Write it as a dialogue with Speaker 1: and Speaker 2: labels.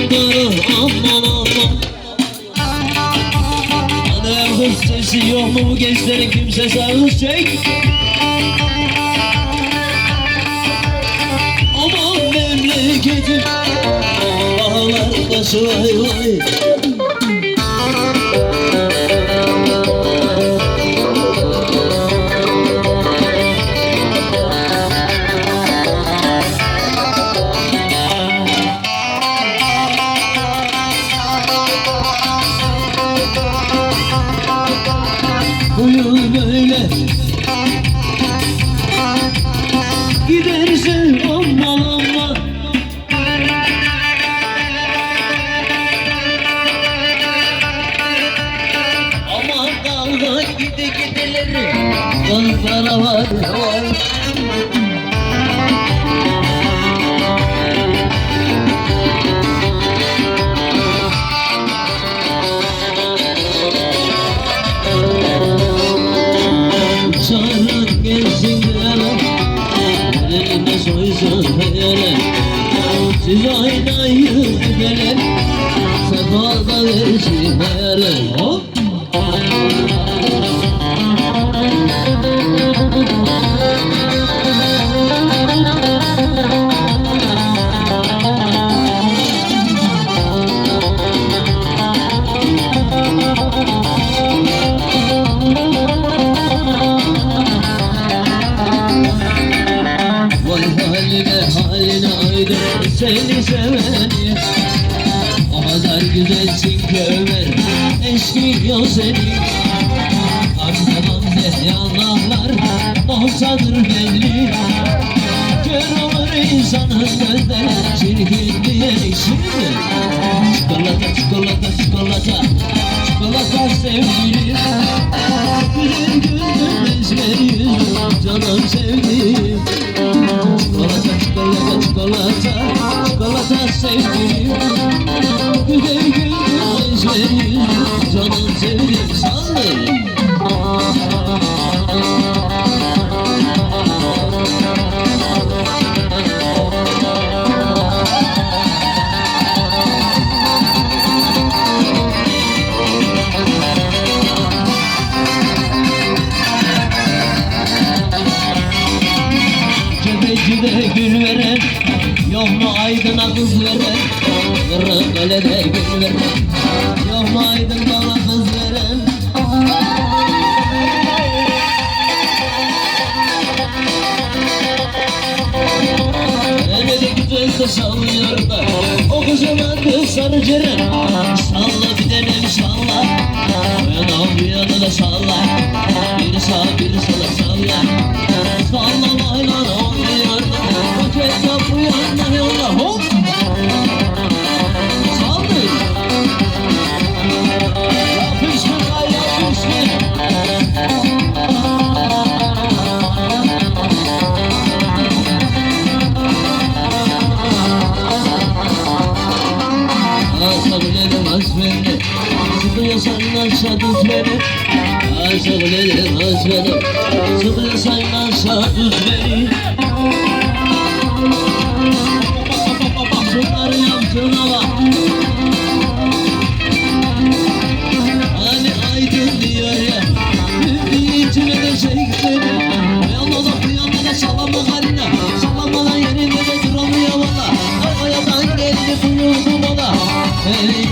Speaker 1: yandı aman aman Anam sesi yok mu bu gençlerin kimse sarılış Aman memleketim Bağlarda say vay. Kızlara var var Çağırın gelsin diyelim Elime soysun hayalem Siz aynayı haline aydın seni seveni O kadar güzelsin ki Ömer eşliyor seni Arkadan de yanaklar olsadır belli Kör olur insanın gözleri çirkin diye şimdi Çikolata çikolata çikolata Çikolata sevgilim Güzel güldüm ezber yüzüm canım sevdiğim canım Cebecide gül veren Yok mu aydına kız veren Kırıkkale'de gül veren Yok mu Sallıyor da O kızın adı sarı Salla bir denem salla. O yana da salla. Bir sağ bir sola Sıkıyorsan aşağı tut beni Asablerim asbenim Sıkıyorsan aşağı tut beni Şunları yaptığına bak Hani aydın diyor ya. Bildiği içine de çekti Bu yana da bu yana da sallama haline Sallamadan yerinde de duramıyor valla. Arkayadan geldi buyurdu bana Ey